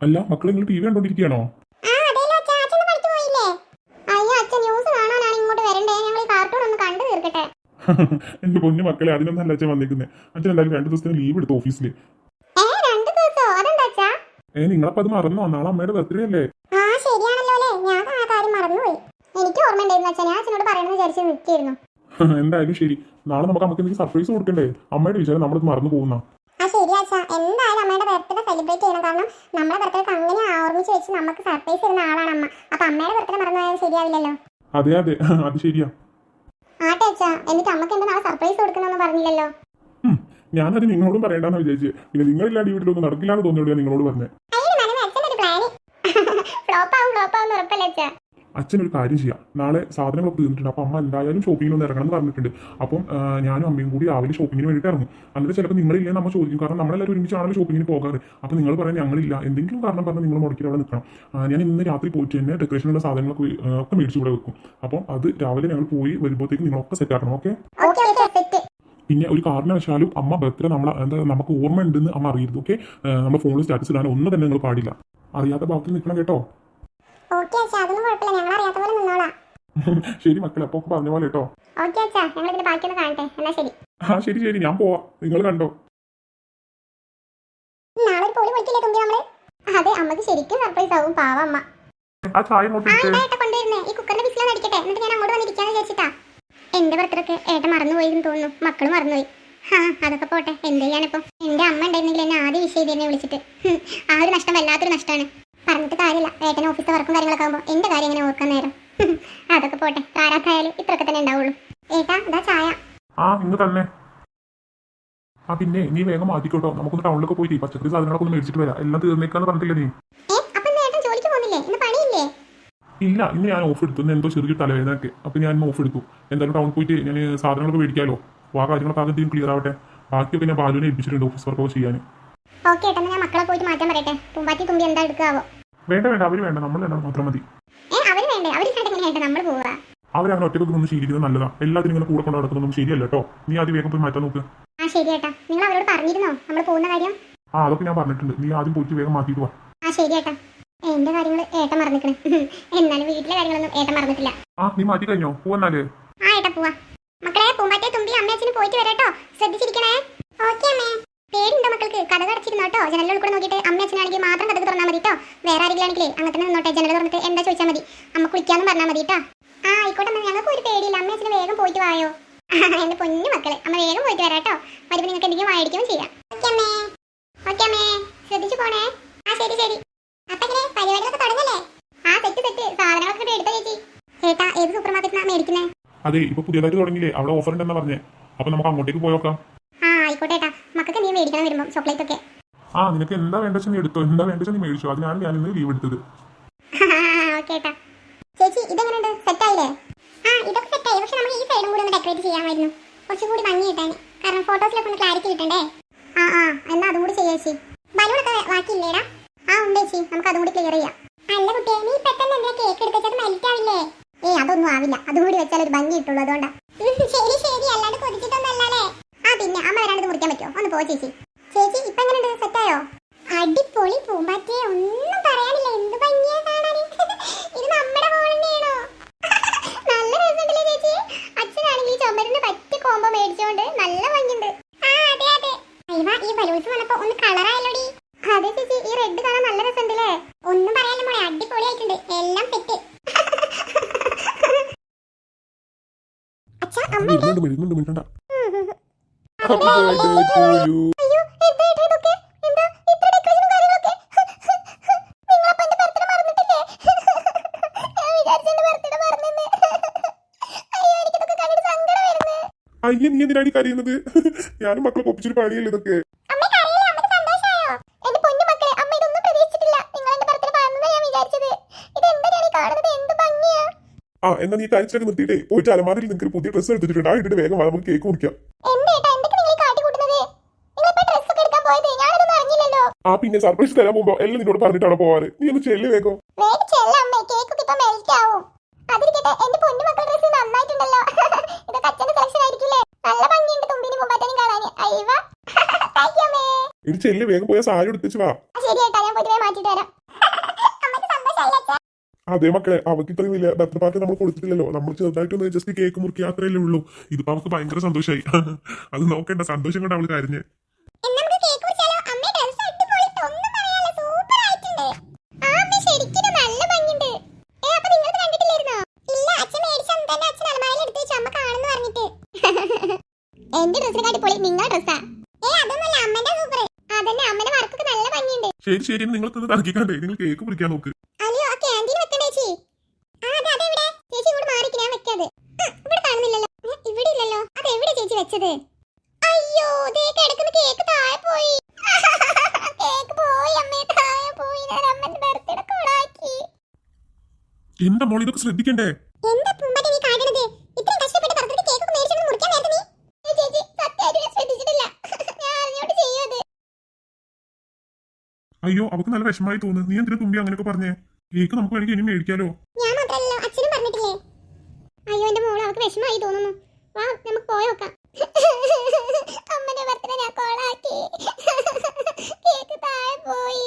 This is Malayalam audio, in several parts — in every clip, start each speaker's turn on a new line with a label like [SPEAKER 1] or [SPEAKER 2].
[SPEAKER 1] അല്ല മക്കൾ നിങ്ങൾ ടി വി കണ്ടോണ്ടിരിക്കുകയാണോ
[SPEAKER 2] ആ അതേലോ അച്ഛാ അച്ഛൻ പഠിച്ചു പോയില്ലേ? അയ്യോ അച്ഛൻ ന്യൂസ് കാണാനാണ് ഇങ്ങോട്ട് വരണ്ടേ? ഞങ്ങൾ ഈ കാർട്ടൂൺ ഒന്ന് കണ്ടു തീർക്കട്ടെ.
[SPEAKER 1] എന്റെ പൊന്നു മക്കളെ അതിനൊന്നല്ല അച്ഛൻ വന്നിരിക്കുന്നത് അച്ഛൻ എന്തായാലും രണ്ടു ദിവസത്തിന് ലീവ് എടുത്തു ഓഫീസിൽ
[SPEAKER 2] ഏ രണ്ട് ദിവസോ? അതെന്താ അച്ഛാ?
[SPEAKER 1] ഏ നിങ്ങളപ്പോ അത് മറന്നോ? നാളെ അമ്മയുടെ ബർത്ത്ഡേ അല്ലേ? എന്തായാലും ശരി. നാളെ നമുക്ക് നമുക്ക് എന്തെങ്കിലും സർപ്രൈസ് കൊടുക്കണ്ടേ? അമ്മയുടെ വിചാരം നമ്മളിത് മറന്നു പോകുന്ന.
[SPEAKER 2] ആ ശരി എന്തായാലും അമ്മയുടെ ബർത്ത്ഡേ സെലിബ്രേറ്റ് ചെയ്യണം. കാരണം നമ്മുടെ ബർത്ത്ഡേ അങ്ങനെ ഓർമ്മിച്ച് വെച്ച് നമുക്ക് സർപ്രൈസ് തരുന്ന ആളാണ് അമ്മ. അപ്പൊ അമ്മയുടെ ബർത്ത്ഡേ മറന്നുപോയാൽ ശരിയാവില്ലല്ലോ?
[SPEAKER 1] അതെ അതെ. അത് ശരിയാ.
[SPEAKER 2] ആട്ടെ അച്ഛാ. എന്നിട്ട് അമ്മയ്ക്ക് എന്താ നാളെ സർപ്രൈസ് കൊടുക്കണമെന്ന് പറഞ്ഞില്ലല്ലോ?
[SPEAKER 1] ഞാൻ ഞാനത് നിങ്ങളോടും പറയണ്ടെന്ന് വിചാരിച്ചു. പിന്നെ നിങ്ങളില്ലാണ്ട് വീട്ടിലൊന്നും നടക്കില്ലാന്ന് തോന്നിയോട് ഞാൻ നിങ്ങളോട് പറഞ്ഞേ.
[SPEAKER 2] ഫ്ലോപ്പ് ആവും ഫ്ലോപ്പ് ആവും ഉറപ്പല്ലേ അച്ഛാ?
[SPEAKER 1] അച്ഛൻ ഒരു കാര്യം ചെയ്യാം. നാളെ സാധനങ്ങളൊക്കെ തീർന്നിട്ടുണ്ട്. അപ്പം അമ്മ എന്തായാലും ഷോപ്പിങ്ങിന് ഒന്ന് ഇറങ്ങണം എന്ന് പറഞ്ഞിട്ടുണ്ട്. അപ്പം ഞാനും അമ്മയും കൂടി രാവിലെ ഷോപ്പിങ്ങിന് വേണ്ടിയിട്ട് ഇറങ്ങും. എന്നിട്ട് ചിലപ്പോൾ നിങ്ങളില്ലേ നമ്മൾ ചോദിക്കും. കാരണം നമ്മളെല്ലാവരും ഒരുമിച്ചാണല്ലോ ഷോപ്പിങ്ങിന് പോകാറ്. അപ്പോൾ നിങ്ങൾ പറയാൻ ഞങ്ങളില്ല. എന്തെങ്കിലും കാരണം പറഞ്ഞാൽ നിങ്ങൾ മുടക്കി അവിടെ നിൽക്കണം. ഞാൻ ഇന്ന് രാത്രി പോയിട്ട് തന്നെ ഡെക്കറേഷനുള്ള സാധനങ്ങളൊക്കെ ഒക്കെ മേടിച്ച് ഇവിടെ വെക്കും. അപ്പം അത് രാവിലെ ഞങ്ങൾ പോയി വരുമ്പോഴത്തേക്ക് നിങ്ങളൊക്കെ സെറ്റ് ആക്കണം ഓക്കെ പിന്നെ ഒരു കാരണവശാലും അമ്മ ബർത്ത്ഡേ നമ്മളെ എന്താ നമുക്ക് ഓർമ്മ ഉണ്ടെന്ന് അമ്മ അറിയരുത് ഓക്കെ നമ്മൾ ഫോണിൽ സ്റ്റാറ്റസ് ഇടാൻ ഒന്നും തന്നെ നിങ്ങൾ പാടില്ല. അറിയാത്ത ഭാഗത്ത് നിൽക്കണം കേട്ടോ.
[SPEAKER 2] ഓക്കെ അച്ഛാ അതൊന്നും കുഴപ്പമില്ല. ഞങ്ങൾ അറിയാത്ത പോലെ നിന്നോളാം.
[SPEAKER 1] ശരി മക്കളെ അപ്പൊ പറഞ്ഞ പോലെ കേട്ടോ.
[SPEAKER 2] ഓക്കെ അച്ഛാ ഞങ്ങൾ ഇതിന്റെ ബാക്കിയൊന്ന് കാണട്ടെ. എന്നാ ശരി.
[SPEAKER 1] ആ ശരി ശരി ഞാൻ പോവാ. നിങ്ങൾ കണ്ടോ?
[SPEAKER 2] നാളെ ഒരു പൊളി പൊളിക്കില്ലേ തുമ്പി നമ്മൾ? അതെ അമ്മയ്ക്ക് ശരിക്കും സർപ്രൈസ് ആവും പാവ അമ്മ.
[SPEAKER 1] ആ ചായ ഇങ്ങോട്ട്
[SPEAKER 2] ആ
[SPEAKER 1] ഇട്ടേ.
[SPEAKER 2] ഏട്ട കൊണ്ടുവരുന്നേ? ഈ കുക്കറിന്റെ വിസിലാണ് അടിക്കട്ടെ. എന്നിട്ട് ഞാൻ അങ്ങോട്ട് വന്നിരിക്കാന്ന് വിചാരിച്ചിട്ടാ. എന്റെ ബർത്ത്ഡേക്ക് ഏട്ട മറന്നുപോയി എന്ന് തോന്നുന്നു. മക്കൾ മറന്നുപോയി. ഹാ അതൊക്കെ പോട്ടെ. എന്ത് ചെയ്യാനിപ്പോ? എന്റെ അമ്മ ഉണ്ടായിരുന്നെങ്കിൽ എന്നെ ആദ്യം വിഷയം ചെയ്ത് വിളിച്ചിട്ട്. ഹും, ആ ഒരു നഷ്ടം വല്ലാത്തൊരു നഷ്ടമാണ്. പറഞ്ഞിട്ട് കാര്യമില്ല. ഏട്ടൻ ഓഫീസിലെ വർക്കും കാര്യങ്ങളൊക്കെ ആകുമ്പോൾ എന്റെ കാര്യം ഇങ്ങനെ ഓർക്കാൻ നേരം? അതൊക്കെ പോട്ടെ. ആരാക്കായാലും ഇത്രയൊക്കെ തന്നെ ഉണ്ടാവുള്ളൂ. ഏട്ടാ ഇതാ ചായ.
[SPEAKER 1] ആ ഇന്ന് തന്നെ. ആ പിന്നെ നീ വേഗം മാറ്റിക്കോട്ടോ. നമുക്കൊന്ന് ടൗണിലൊക്കെ പോയി പച്ചക്കറി സാധനങ്ങളൊക്കെ ഒന്ന് മേടിച്ചിട്ട് വരാം. എല്ലാം തീർന്നേക്കാന്ന് പറഞ്ഞിട്ടില്ല നീ? ഇല്ല ഇന്ന് ഞാൻ ഓഫ് എടുത്തു. എന്തോ ചെറിയ തലവേദനയൊക്കെ. അപ്പൊ ഞാൻ ഓഫ് എടുത്തു. എന്തായാലും ടൗണിൽ പോയിട്ട് ഞാൻ സാധനങ്ങളൊക്കെ മേടിക്കാലോ. അപ്പോൾ ആ കാര്യങ്ങളൊക്കെ ആദ്യം ക്ലിയർ ആവട്ടെ. ബാക്കിയൊക്കെ ഞാൻ ബാലുവിനെ ഏൽപ്പിച്ചിട്ടുണ്ട് ഓഫീസ് വർക്കൊക്കെ ചെയ്യാൻ.
[SPEAKER 2] ഓക്കെ ഏട്ടാ ഞാൻ മക്കളെ പോയിട്ട് മാറ്റാൻ പറയട്ടെ. തുമ്പാറ്റി തുമ്പി എന്താ എടുക്കാവോ?
[SPEAKER 1] വേണ്ട വേണ്ട അവർ വേണ്ട നമ്മൾ രണ്ടാളും മാത്രം മതി. അവരങ്ങനെ ഒറ്റയ്ക്ക് നിന്ന് ശീലിക്കുന്നത് നല്ലതാ. എല്ലാത്തിനും ഇങ്ങനെ കൂടെ കൊണ്ട് നടക്കുന്നതും ശരിയല്ല കേട്ടോ. നീ ആദ്യം വേഗം പോയി മാറ്റാൻ നോക്ക്.
[SPEAKER 2] ആ ശരി ഏട്ടാ. നിങ്ങൾ അവരോട് പറഞ്ഞിരുന്നോ? നമ്മൾ പോകുന്ന കാര്യം?
[SPEAKER 1] ആ അതൊക്കെ ഞാൻ പറഞ്ഞിട്ടുണ്ട്. നീ ആദ്യം പോയിട്ട് വേഗം മാറ്റിയിട്ട് വാ.
[SPEAKER 2] ആ ശരി ഏട്ടാ. എന്റെ കാര്യങ്ങൾ ഏട്ടൻ മറന്നിക്കണേ. എന്നാലും വീട്ടിലെ കാര്യങ്ങളൊന്നും ഏട്ടൻ മറന്നിട്ടില്ല.
[SPEAKER 1] ആ നീ മാറ്റി കഴിഞ്ഞോ? പോവന്നാലേ
[SPEAKER 2] ആ ഏട്ടാ പോവാ. മക്കളെ പൂമ്പാറ്റേ തുമ്പി അമ്മയച്ഛന് പോയിട്ട് വരാട്ടോ ശ്രദ്ധിച്ചിരിക്കണേ. ഓക്കെ അമ്മേ. പേരുണ്ടോ മക്കൾക്ക്? കഥ അടച്ചിരുന്നോ കേട്ടോ ജനലിൽ കൂടെ നോക്കിയിട്ട് അമ്മ അച്ഛനാണെങ്കിൽ മാത്രം കഥ തുറന്നാൽ മതി കേട്ടോ വേറെ ആരെങ്കിലും ആണെങ്കിലേ അങ്ങനെ തന്നെ നിന്നോട്ടെ. ജനൽ തുറന്നിട്ട് എന്താ ചോദിച്ചാൽ മതി. അമ്മ കുളിക്കാന്ന് പറഞ്ഞാൽ മതി കേട്ടോ ആ ആയിക്കോട്ടെ അമ്മ ഞങ്ങൾക്ക് ഒരു പേടിയില്ല. അമ്മ അച്ഛന് വേഗം പോയിട്ട് വായോ? എന്റെ പൊന്നു മക്കളെ. അമ്മ വേഗം പോയിട്ട് വരാം കേട്ടോ വരുമ്പോൾ നിങ്ങൾക്ക് എന്തെങ്കിലും വായിടിക്കുകയും ചെയ്യാം. അമ്മേ. ഓക്കെ അമ്മേ. ശ്രദ്ധിച്ചു പോണേ. ആ ശരി ശരി.
[SPEAKER 1] അതെ ഇപ്പൊ പുതിയതായിട്ട് തുടങ്ങിയില്ലേ. അവിടെ ഓഫർ ഉണ്ടെന്നാ പറഞ്ഞേ. അപ്പൊ നമുക്ക് അങ്ങോട്ടേക്ക് പോയോക്കാം
[SPEAKER 2] ആ ആയിക്കോട്ടെ ഏട്ടാ മക്കൾക്ക് എന്തെങ്കിലും മേടിക്കണം വരുമ്പോൾ ചോക്ലേറ്റ് ഒക്കെ.
[SPEAKER 1] ആ നിനക്ക് എന്താ വേണ്ടത് നീ എടുത്തോ? എന്താ വേണ്ടത് നീ മേടിച്ചോ? അതിനാണ് ഞാൻ ഇന്ന് ലീവ് എടുത്തത്.
[SPEAKER 2] ചേച്ചി ഇതെങ്ങനെയുണ്ട് സെറ്റ് ആയില്ലേ? ആ ഇതൊക്കെ സെറ്റ് ആയി. പക്ഷെ നമുക്ക് ഈ സൈഡും കൂടി ഒന്ന് ഡെക്കറേറ്റ് ചെയ്യാമായിരുന്നു. കുറച്ചും കൂടി ഭംഗി കിട്ടാൻ. കാരണം ഫോട്ടോസിലൊക്കെ ഒന്ന് ക്ലാരിറ്റി കിട്ടണ്ടേ? ആ ആ എന്നാ അതും കൂടി ചെയ്യാം ചേച്ചി. ബലൂണൊക്കെ ബാക്കിയില്ലേടാ? ആ ഉണ്ട് ചേച്ചി. നമുക്ക് അതും കൂടി ക്ലിയർ ചെയ്യാം. അല്ല കുട്ടിയെ നീ പെട്ടെന്ന് എന്താ കേക്ക് എടുത്തത് മെൽറ്റ് ആവില്ലേ? ഏയ് അതൊന്നും ആവില്ല. അതും കൂടി വെച്ചാൽ ഒരു ഭംഗി കിട്ടുള്ളൂ അതുകൊണ്ടാ. മുറിക്കാൻ പറ്റുമോ? ഒന്ന് പോ ചേച്ചി. ചേച്ചി ഇപ്പൊ എങ്ങനെയുണ്ട്? സെറ്റായോ? അടിപൊളി പൂമ്പാറ്റേ. ഒന്നും പറയാനില്ല. എന്ത് ഭംഗിയാ കാണാൻ ഇത് നമ്മുടെ മോൾ തന്നെയാണോ? നല്ല രസമുണ്ടല്ലേ ചേച്ചി? അച്ഛനാണെങ്കിൽ ചുമരുന്ന് ചുമരിന് പറ്റിയ കോമ്പോ മേടിച്ചോണ്ട് നല്ല ഭംഗിയുണ്ട്. ആ അതെ അതെ. അയ്യവ ഈ ബലൂൺസ് വന്നപ്പോ ഒന്ന് കളറായല്ലോടി അതെ ചേച്ചി ഈ റെഡ് കാണാൻ നല്ല രസമുണ്ടല്ലേ? ഒന്നും പറയാനില്ല മോളെ. അടിപൊളിയായിട്ടുണ്ട്. എല്ലാം സെറ്റ്. അച്ഛാ അമ്മ അയ്യോ
[SPEAKER 1] നീ എന്തിനാണ് കരയുന്നത്? ഞാനും മക്കളെ കൊപ്പിച്ചൊരു പണിയല്ലേ ഇതൊക്കെ? ആ എന്നാ നീ കഴിച്ചിട്ട് നിർത്തിയിട്ടേ. പോയിട്ട് അലമാരയിൽ നിങ്ങൾക്ക് പുതിയ ഡ്രസ്സ് എടുത്തിട്ടുണ്ട്. ആ ഇട്ടിട്ട് വേഗം നമുക്ക് കേക്ക് മുറിക്കാം
[SPEAKER 2] എന്താ ഏട്ടാ എന്തൊക്കെ നിങ്ങൾ കാട്ടിക്കൂട്ടുന്നത് നിങ്ങൾ ഇപ്പൊ ഡ്രസ് ഒക്കെ എടുക്കാൻ പോയത് ഞാനതൊന്നും അറിഞ്ഞില്ലല്ലോ
[SPEAKER 1] ആ പിന്നെ സർപ്രൈസ് തരാൻ പോകുമ്പോ എല്ലാം നിന്നോട് പറഞ്ഞിട്ടാണ് പോവാറ്? നീ ഒന്ന് ചെല്ലി വേഗം.
[SPEAKER 2] അമ്മേ
[SPEAKER 1] ഇത് ചെല്ലി വേഗം പോയ സാരി എടുത്തിച്ച് വാ. അതെ മക്കളെ അവർക്ക് ഇത്രയും വലിയ ബർത്ത് പാർട്ടി നമ്മൾ കൊടുത്തിട്ടില്ലല്ലോ. നമ്മൾ ചെറുതായിട്ടൊന്ന് ജസ്റ്റ് കേക്ക് മുറുക്കി അത്രയല്ലേ ഉള്ളൂ. ഇതിപ്പോ അവർക്ക് ഭയങ്കര സന്തോഷമായി അത് നോക്കേണ്ട സന്തോഷം കൊണ്ട് അവൾ കരഞ്ഞ്.
[SPEAKER 2] എന്റെ ഡ്രസ്സിനെക്കാട്ടി പൊളി. ഡ്രസ്സാ ഏ അമ്മന്റെ സൂപ്പർ അതന്നെ അമ്മന്റെ വർക്കൊക്കെ നല്ല ഭംഗിയുണ്ട്.
[SPEAKER 1] ശരി ശരി. നിങ്ങൾ തന്നെ തർക്കിക്കണ്ടേ. നിങ്ങൾ കേക്ക് മുറിക്കാൻ നോക്ക്.
[SPEAKER 2] അയ്യോ ആ ക്യാന്റീൻ വെക്കണ്ടേ ചേച്ചി. ആ അതെ അതെവിടെ? ചേച്ചി ഇങ്ങോട്ട് മാറിക്ക്. ഞാൻ വെക്കാത് ആ, ഇവിടെ കാണുന്നില്ലല്ലോ. ഇവിടെ ഇല്ലല്ലോ. അതെവിടെ ചേച്ചി വെച്ചത്? അയ്യോ ദേ കിടക്കുന്ന കേക്ക് താഴെ പോയി. കേക്ക് പോയി അമ്മേ. താഴെ പോയി. ഞാൻ അമ്മന്റെ ബർത്ത്ഡേ കൊളാക്കി
[SPEAKER 1] മോൾ ഇതൊക്കെ ശ്രദ്ധിക്കണ്ടേ
[SPEAKER 2] എന്താ പൂമ്പട്ടി നീ കാണണത് ഇത്രയും കഷ്ടപ്പെട്ട് ബർത്ത്ഡേ കേക്ക് ഒക്കെ മേടിച്ചു മുറിക്കാൻ നേരത്തെ നീ ഏ, ചേച്ചി സത്യമായിട്ട് ഞാൻ ശ്രദ്ധിച്ചിട്ടില്ല ഞാൻ അറിഞ്ഞോട്ട് ചെയ്യത്
[SPEAKER 1] അയ്യോ അവക്ക് നല്ല വിഷമായി തോന്നുന്നു. നീ എന്തിനു തുമ്പി അങ്ങനെയൊക്കെ പറഞ്ഞേ? കേക്ക് നമുക്ക് വേണമെങ്കിൽ ഇനി മേടിക്കാലോ.
[SPEAKER 2] ഞാൻ മാത്രമല്ലല്ലോ അച്ഛനും പറഞ്ഞിട്ടില്ലേ? അയ്യോ എന്റെ മോൾ അവക്ക് വിഷമായി തോന്നുന്നു. വാ നമുക്ക് പോയോക്കാം അമ്മന്റെ ബർത്ത്ഡേ ഞാൻ കോളാക്കി. കേക്ക് താഴെ പോയി.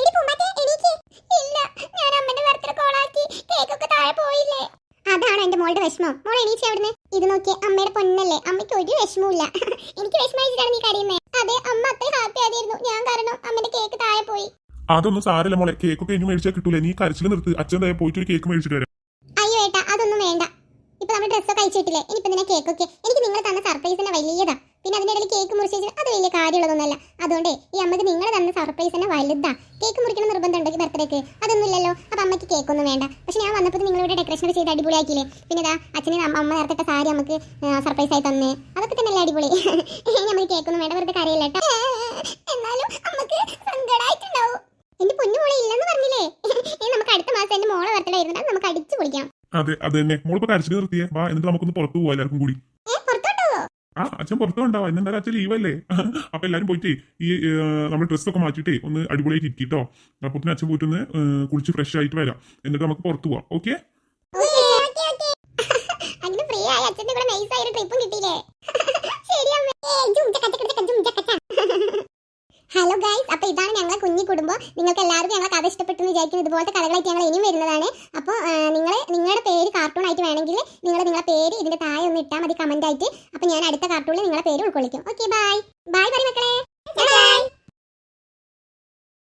[SPEAKER 2] എടി പൂമ്പാറ്റേ, എണീക്ക്. ഇല്ല ഞാൻ അമ്മന്റെ ബർത്ത്ഡേ കോളാക്കി. കേക്കൊക്കെ താഴെ പോയില്ലേ. അതാണോ എന്റെ മോളുടെ വിഷമം. മോൾ എണീച്ചേ അവിടുന്ന് ഇത് നോക്കി അമ്മയുടെ പൊന്നല്ലേ. അമ്മയ്ക്ക് ഒരു വിഷമവും ഇല്ല എനിക്ക് വിഷമിച്ചിട്ടാണ് നീ കരയുന്നേ. അതെ അമ്മ അത്രയും ഹാപ്പി ആയിരുന്നു. ഞാൻ കാരണം അമ്മന്റെ കേക്ക് താഴെ പോയി.
[SPEAKER 1] അതൊന്നും സാരല്ല മോളെ. കേക്കൊക്കെ ഇനി മേടിച്ചാൽ കിട്ടൂലെ. നീ കരച്ചിൽ നിർത്ത്. അച്ഛൻ താഴെ പോയിട്ട് ഒരു കേക്ക് മേടിച്ചിട്ട് വരാം.
[SPEAKER 2] അയ്യോ ഏട്ടാ അതൊന്നും വേണ്ട. ഇപ്പൊ നമ്മൾ ഡ്രസ്സൊക്കെ അയച്ചിട്ടില്ലേ? ഇനിയിപ്പോ നിന്നെ കേക്കൊക്കെ എനിക്ക് നിങ്ങൾ തന്ന സർപ്രൈസ് തന്നെ വലിയതാ. പിന്നെ അതിന്റെ ഇടയിൽ കേക്ക് മുറിച്ച് അത് വലിയ കാര്യമുള്ളതൊന്നുമല്ല. അതുകൊണ്ട് ഈ അമ്മയ്ക്ക് നിങ്ങൾ തന്ന സർപ്രൈസ് തന്നെ വലുതാ. കേക്ക് മുറിക്കണം നിർബന്ധം ഉണ്ടെങ്കിൽ ബർത്ത്ഡേക്ക് അതൊന്നുമില്ലല്ലോ. അപ്പം അമ്മയ്ക്ക് കേക്കൊന്നും വേണ്ട. പക്ഷെ ഞാൻ വന്നപ്പോൾ നിങ്ങളിവിടെ ഡെക്കറേഷൻ ഒക്കെ ചെയ്ത് അടിപൊളിയാക്കിയില്ലേ പിന്നെ ഇതാ അച്ഛനെ അമ്മ നേരത്തെ സാരി നമുക്ക് സർപ്രൈസ് ആയി തന്നേ. അതൊക്കെ തന്നെ അടിപൊളി. നമുക്ക് കേക്കൊന്നും വേണ്ട. വെറുതെ കരയില്ല കേട്ടോ എന്നാലും അമ്മയ്ക്ക് സങ്കടമായിട്ടുണ്ടാവും എന്റെ പൊന്നു മോളെ ഇല്ലെന്ന് പറഞ്ഞില്ലേ? ഇനി നമുക്ക് അടുത്ത മാസം എന്റെ മോളെ ബർത്ത്ഡേ നമുക്ക് അടിച്ചു പൊളിക്കാം.
[SPEAKER 1] അതെ അത് തന്നെ. മോളിപ്പോ കരച്ചിട്ട് നിർത്തിയേ. വാ എന്നിട്ട് നമുക്കൊന്ന് പുറത്തു പോകാം എല്ലാവർക്കും കൂടി. ആ അച്ഛൻ പുറത്തു ഉണ്ടാവും ഇന്നെന്തായാലും അച്ഛൻ ലീവല്ലേ അപ്പൊ എല്ലാരും പോയിട്ട് ഈ നമ്മൾ ഡ്രസ്സൊക്കെ മാറ്റിയിട്ടേ ഒന്ന് അടിപൊളിയായിട്ട് ഇരിക്കിട്ടോ. അപ്പൊ അച്ഛൻ പോയിട്ട് ഒന്ന് കുളിച്ച് ഫ്രഷ് ആയിട്ട് വരാം. എന്നിട്ട് നമുക്ക് പുറത്തു പോവാം. ഓക്കെ?
[SPEAKER 2] ട്രിപ്പും കിട്ടിയില്ലേ? ശരി ഹലോ ഗൈസ് അപ്പോൾ ഇതാണ് ഞങ്ങളെ കുഞ്ഞി കുടുംബം. നിങ്ങൾക്ക് എല്ലാവർക്കും ഞങ്ങളെ കഥ ഇഷ്ടപ്പെട്ടെന്ന് വിചാരിക്കുന്നു. ഇതുപോലത്തെ കഥകളായിട്ട് ഞങ്ങൾ ഇനിയും വരുന്നതാണ്. അപ്പോൾ നിങ്ങൾ നിങ്ങളുടെ പേര് കാർട്ടൂൺ ആയിട്ട് വേണമെങ്കിൽ നിങ്ങൾ നിങ്ങളുടെ പേര് ഇതിന്റെ താഴെ ഒന്ന് ഇട്ടാൽ മതി കമന്റ് ആയിട്ട്. അപ്പോൾ ഞാൻ അടുത്ത കാർട്ടൂണിൽ നിങ്ങളുടെ പേര് ഉൾക്കൊള്ളിക്കും. ഓക്കെ ബൈ ബൈ പറയും മക്കളെ. ബൈ